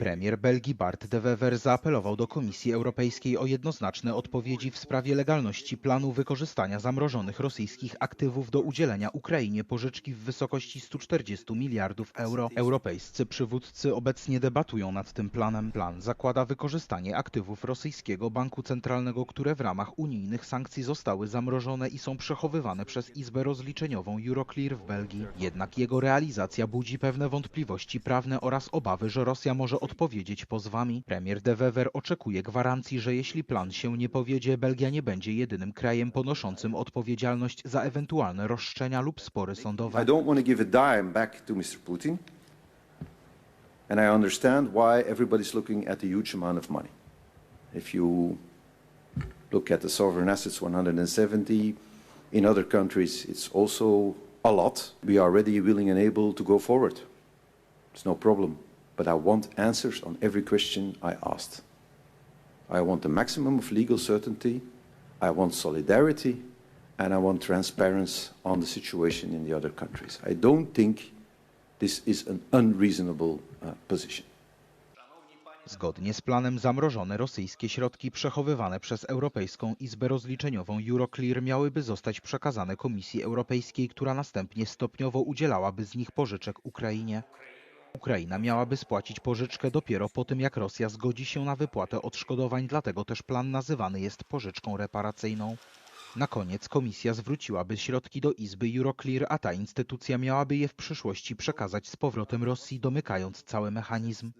Premier Belgii Bart de Wever zaapelował do Komisji Europejskiej o jednoznaczne odpowiedzi w sprawie legalności planu wykorzystania zamrożonych rosyjskich aktywów do udzielenia Ukrainie pożyczki w wysokości 140 miliardów euro. Europejscy przywódcy obecnie debatują nad tym planem. Plan zakłada wykorzystanie aktywów rosyjskiego banku centralnego, które w ramach unijnych sankcji zostały zamrożone i są przechowywane przez Izbę Rozliczeniową Euroclear w Belgii. Jednak jego realizacja budzi pewne wątpliwości prawne oraz obawy, że Rosja może odpowiedzieć pozwami. Premier de Wever oczekuje gwarancji, że jeśli plan się nie powiedzie, Belgia nie będzie jedynym krajem ponoszącym odpowiedzialność za ewentualne roszczenia lub spory I sądowe. don't want to give a dime back to Mr. Putin. And I understand why everybody's looking at a huge amount of money. If you look at the sovereign assets, 170, in other countries it's also a lot. We are ready, willing, and able to go forward. It's no problem. But I want answers on every question I asked. I want the maximum of legal certainty. I want solidarity and I want transparency on the situation in the other countries. I don't think this is an unreasonable uh, position. Zgodnie z planem zamrożone rosyjskie środki przechowywane przez Europejską Izbę Rozliczeniową Euroclear miałyby zostać przekazane Komisji Europejskiej, która następnie stopniowo udzielałaby z nich pożyczek Ukrainie. Ukraina miałaby spłacić pożyczkę dopiero po tym, jak Rosja zgodzi się na wypłatę odszkodowań, dlatego też plan nazywany jest pożyczką reparacyjną. Na koniec komisja zwróciłaby środki do Izby Euroclear, a ta instytucja miałaby je w przyszłości przekazać z powrotem Rosji, domykając cały mechanizm.